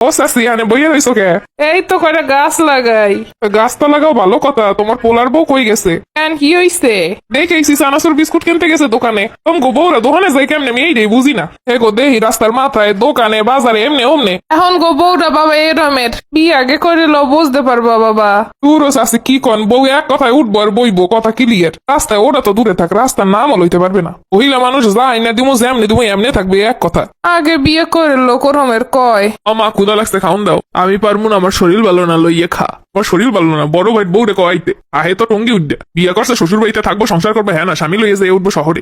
ও সাসি আনে বইয়ে রইছো কে? এই তো কয়টা গাছ লাগাই। গাছ তো লাগাও ভালো কথা তোমার পোলার বউ কই গেছে? কেন কি হইছে? দেখেছি চানাচুর বিস্কুট কিনতে গেছে দোকানে। তুমি গো বউরা দোকানে যাই কেমনে আমি এইটাই বুঝি না। হে গো দেহি রাস্তার মাথায় দোকানে বাজারে এমনি অমনে এখন গো বউটা বাবা এরমের বিয়ে আগে করে লো বুঝতে পারবা বাবা। তুরো চাষি কি কন বউ এক কথায় উঠবো আর বইবো কথা ক্লিয়ার রাস্তায় ওটা তো দূরে থাক রাস্তার নামও লইতে পারবে না। মহিলা মানুষ যায় না দিমো যেমনি দিমো এমনি থাকবে এক কথা আগে বিয়ে করে লো করমের কয়। আমা ক্ষুদা লাগছে খাওন দাও। আমি পারব না আমার শরীর ভালো না লইয়ে খা। আমার শরীর ভালো না বড় ভাই বউ রে কয়াইতে। আহে তো টঙ্গি উঠবে। বিয়ে করছে শ্বশুর বাড়িতে থাকব সংসার করব হ্যাঁ না স্বামী লইয়ে যেয়ে উঠবো শহরে।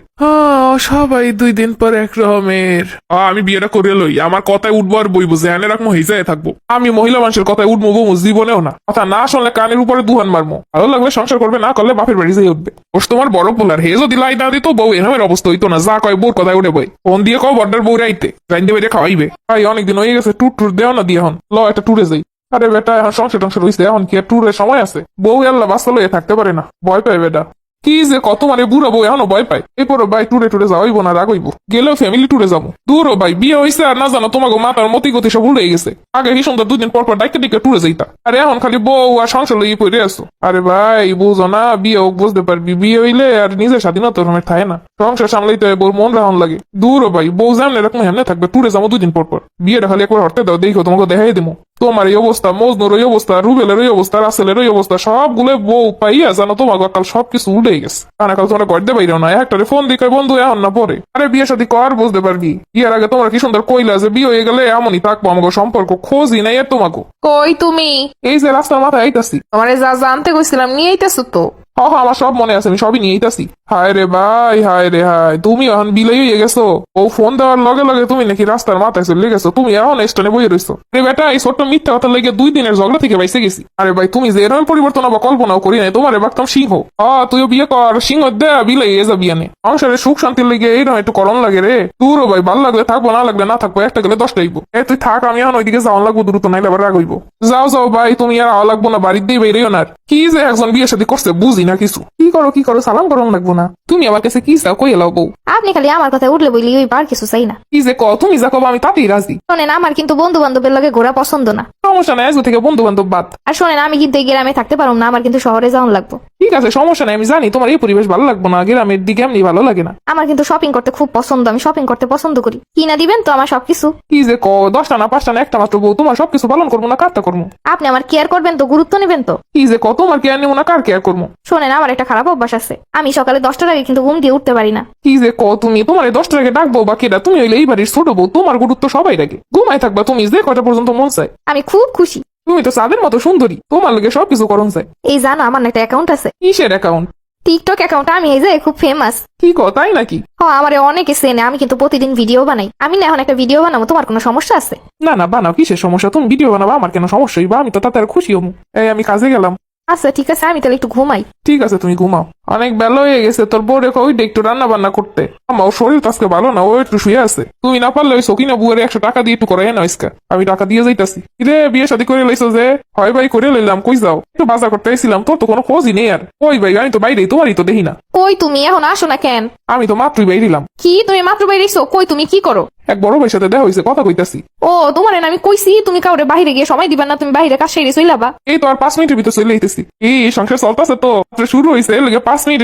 সবাই দুই দিন পর এক রকমের। আমি বিয়েটা করে লই। আমার কথায় উঠবো আর বইবো জেহানে রাখব হেজায় থাকব। আমি মহিলা মানুষের কথায় উঠবো বউ জীবনেও না। কথা না শুনলে কানের উপরে দুহান মারবো ভালো লাগলে সংসার করবে না করলে বাপের বাড়ি যেয়ে উঠবে। ওস তোমার বড় পোলার হে যদি লাই না দিত বউ এরমের অবস্থা হইতো না। যা কয় বউর কথায় উঠে বই। ফোন দিয়ে কও বড্ডার বউ রাইতে জাইন দেবে খাওয়াইবে। ভাই অনেকদিন হয়ে গেছে ট্যুর ট্যুর দেও না দিয়ে হন। ল একটা ট্যুরে যাই। আরে বেটা, এখন সংসার টংসার হইছে, এখন কি ট্যুরের সময় আছে? বউ আল্লাহ বাস্তা লইয়ে থাকতে পারে না। ভয় পায় বেটা। কি যে কত মানে বুড়া বউ, এখনও ভয় পায়। এরপরও ভাই টুরে টুরে যাওয়াইবো না রাগইবো গেলেও ফ্যামিলি টুরে যাব। দূরও ভাই, বিয়ে হয়েছে আর না জানো তোমাকে মাতার মতি গতি সব উড়ে গেছে। আগে কি সুন্দর দুদিন পর পর ডাইকে ডিকে টুরে যাইতা। আরে এখন খালি বউ আর সংসার লইয়ে পড়ে আসো আরে ভাই, বুঝো না, বিয়ে হোক, বুঝতে পারবি। বিয়ে হইলে আর নিজের স্বাধীনতা রকমের থাকে না। সংসার সামলাইতে হয়, বউর মন রাহন লাগে। দূরও ভাই, বউ যেমন এরকম, হেমনে থাকবে টুরে যাব দুদিন পর পর। বিয়েটা খালি একবার হরতে দাও, দেখো তোমাকে দেখাই দেবো তোমার এই অবস্থা মজনুর এই অবস্থা রুবেলের এই অবস্থা রাসেলের এই অবস্থা সবগুলো বউ পাইয়া জানো তোমাকে কাল সবকিছু উল্টে গেছে। কারণ কাল তোমরা করতে পাইরো না একটারে ফোন দিকে বন্ধু এখন না পরে? আরে বিয়ে সাথে কর বুঝতে পারবি। বিয়ের আগে তোমরা কি সুন্দর কইলা যে বিয়ে হয়ে গেলে এমনই থাকব আমাকে সম্পর্ক খোঁজই নাই আর তোমাকে। কই তুমি? এই যে রাস্তার মাথায় আইতাছি। তোমারে যা জানতে কইছিলাম নিয়ে আইতেছো তো? হ, আমার সব মনে আছে আমি সবই নিয়ে আইতাছি। হায় রে ভাই, হায় রে হায়। তুমি এখন বিলাই হয়ে গেছো। ও ফোন দেওয়ার লগে লগে তুমি নাকি রাস্তার মাথায় চলে গেছো। তুমি এখন স্টেনে বইয়ে রইছো। রে বেটা, এই ছোট্ট মিথ্যা কথা লেগে দুই দিনের ঝগড়া থেকে বাইসে গেছি। আরে ভাই, তুমি যে এরকম পরিবর্তন বা কল্পনাও করি নাই, তোমার বাকতাম সিংহ। হ তুইও বিয়ে কর, সিংহ দে, বিলাই এ যা বিয়ে নে সংসারে সুখ শান্তির লেগে এইরকম একটু করম লাগে রে। দূরও ভাই ভালো লাগলে থাকব, না লাগলে না থাকব, একটা গেলে দশটা আইবো এ, তুই থাক, আমি এখন ওইদিকে যাওয়ান লাগবো, দ্রুত নাইলে আবার রাগ হইবো। যাও যাও ভাই, তুমি আর আওয়া লাগবো না, বাড়ির দিয়ে বেরিয়েও না কি যে একজন বিয়ে সাথে করছে, বুঝি না কিছু। কি করো কি করো, সালাম করম লাগবো না। তুমি আমার কাছে কি চাও কই এলাও বউ। আপনি খালি আমার কথা উঠলে বলি ওই বার কিছু চাই না। কি যে ক তুমি যা কবা আমি তাতেই রাজি। শোনেন আমার কিন্তু বন্ধু বান্ধবের লগে ঘোরা পছন্দ না। সমস্যা নাই আজকে থেকে বন্ধু বান্ধব বাদ। আর শোনেন আমি কিন্তু এই গ্রামে থাকতে পারব না আমার কিন্তু শহরে যাওয়ান লাগবো। ঠিক আছে সমস্যা নাই আমি জানি তোমার এই পরিবেশ ভালো লাগবো না গ্রামের দিকে এমনি ভালো লাগে না। আমার কিন্তু শপিং করতে খুব পছন্দ আমি শপিং করতে পছন্দ করি। কিনা দিবেন তো আমার সবকিছু। কি যে ক দশটা না পাঁচটা না একটা মাত্র বউ তোমার সবকিছু পালন করব না কারটা করব? আপনি আমার কেয়ার করবেন তো গুরুত্ব নেবেন তো? কি যে ক তোমার কেয়ার নেব না কার কেয়ার করব? শোনেন আমার একটা খারাপ অভ্যাস আছে। আমি সকালে দশটার আগে কিন্তু ঘুম দিয়ে উঠতে পারি না। কি যে ক তুমি তোমার এই দশটা আগে ডাকবো বা কেটা তুমি হইলে এই বাড়ির ছোট বউ তোমার গুরুত্ব সবাই রাখে। ঘুমাই থাকবা তুমি যে কটা পর্যন্ত মন চায়। আমি খুব খুশি। তুমি তো চাঁদের মতো সুন্দরী। তোমার লগে সবকিছু করণ চাই। এই জানো আমার একটা অ্যাকাউন্ট আছে। কিসের অ্যাকাউন্ট টিকটক অ্যাকাউন্ট আমি এই যে খুব ফেমাস কি তাই নাকি? হ আমার অনেকে চেনে আমি কিন্তু প্রতিদিন ভিডিও বানাই। আমি না এখন একটা ভিডিও বানাবো তোমার কোনো সমস্যা আছে? না না বানাও কিসের সমস্যা? তুমি ভিডিও বানাবা আমার কেন সমস্যা হইবা? আমি তো তাতে আর খুশি হব এই আমি কাজে গেলাম। আচ্ছা ঠিক আছে আমি তাহলে একটু ঘুমাই। ঠিক আছে তুমি ঘুমাও। অনেক বেলা হয়ে গেছে তোর বউ রেখো ওইটা একটু রান্না বান্না করতে আমার শরীর তো আজকে ভালো না ও একটু শুয়ে আছে। তুমি না পারলে ওই সকিনা বুয়ের একশো টাকা দিয়ে একটু করে না ইসকা আমি টাকা দিয়ে যাইতাছি। রে বিয়ে শাদী করে লাইছো যে? হয় ভাই করে লইলাম কই যাও? একটু বাজার করতে এসেছিলাম তোর তো কোনো খোঁজই নেই আর। ওই ভাই আমি তো বাইরেই তোমারই তো দেখি না। কই তুমি এখন আসো না কেন? আমি তো মাত্রই বাইরিলাম। কি তুমি মাত্র বেরিয়েছো কই তুমি কি করো? এক বড় ভাইয়ের সাথে দেখা হয়েছে কথা কইতাছি। ও তোমার আমি কইছি তুমি কাউরে বাইরে গিয়ে সময় দিবা না তুমি বাইরে কাজ সেরে চইলাবা এই তো আর পাঁচ মিনিটের ভিতরে চলে আইতেছি। এই সংসার চলতেছে তো শুরু হয়েছে লেগে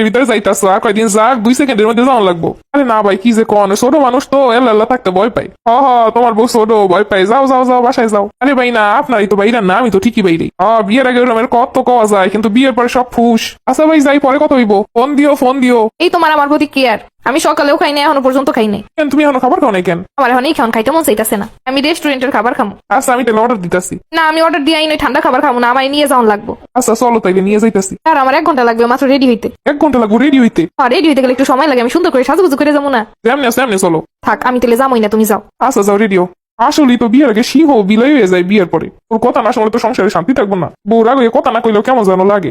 ভিতরে যাইতাছো, আর কয়দিন যাক, দুই সেকেন্ডের মধ্যে লাগবো। আরে না ভাই, কি যে কন, ছোট মানুষ তো এল্লা এল্লা থাকতে ভয় পাই হ হ, তোমার বউ ছোট, ভয় পাই যাও যাও যাও, বাসায় যাও। আরে ভাই না, আপনারই তো ভাই না, আমি তো ঠিকই বাইরে হ, বিয়ের আগে ওরমের কত কওয়া যায়, কিন্তু বিয়ের পরে সব ফুস। আচ্ছা ভাই, যাই, পরে কত হইব। ফোন দিও ফোন দিও। এই তোমার আমার প্রতি কেয়ার আমি সকালেও খাই নাই এখনও পর্যন্ত খাই নাই। কেন তুমি এখনও খাবার খাও নাই কেন? আমার এখন এই খাওয়ান খাইতে মন চাইতেছে না। আমি রেস্টুরেন্টের খাবার খামো। আচ্ছা আমি তাহলে অর্ডার দিতেছি। না আমি অর্ডার দিয়ে আইন ঠান্ডা খাবার খাব না আমার নিয়ে যাওয়ান লাগবো। আচ্ছা চলো তাইলে নিয়ে যাইতেছি। আর আমার এক ঘণ্টা লাগবে মাত্র রেডি হইতে। এক ঘণ্টা লাগবে রেডি হইতে? আর রেডি হইতে গেলে একটু সময় লাগে আমি সুন্দর করে সাজুগুজু করে যাব না। যেমনি আছে এমনি চলো। থাক আমি তাহলে যাবোই না তুমি যাও। আচ্ছা যাও রেডিও আসলেই তো বিয়ের আগে সিংহ বিলাই হয়ে যায় বিয়ের পরে। ওর কথা না শুনলে তো সংসারে শান্তি থাকব না। বউ রাগ হয়ে কথা না কইলেও কেমন যেন লাগে।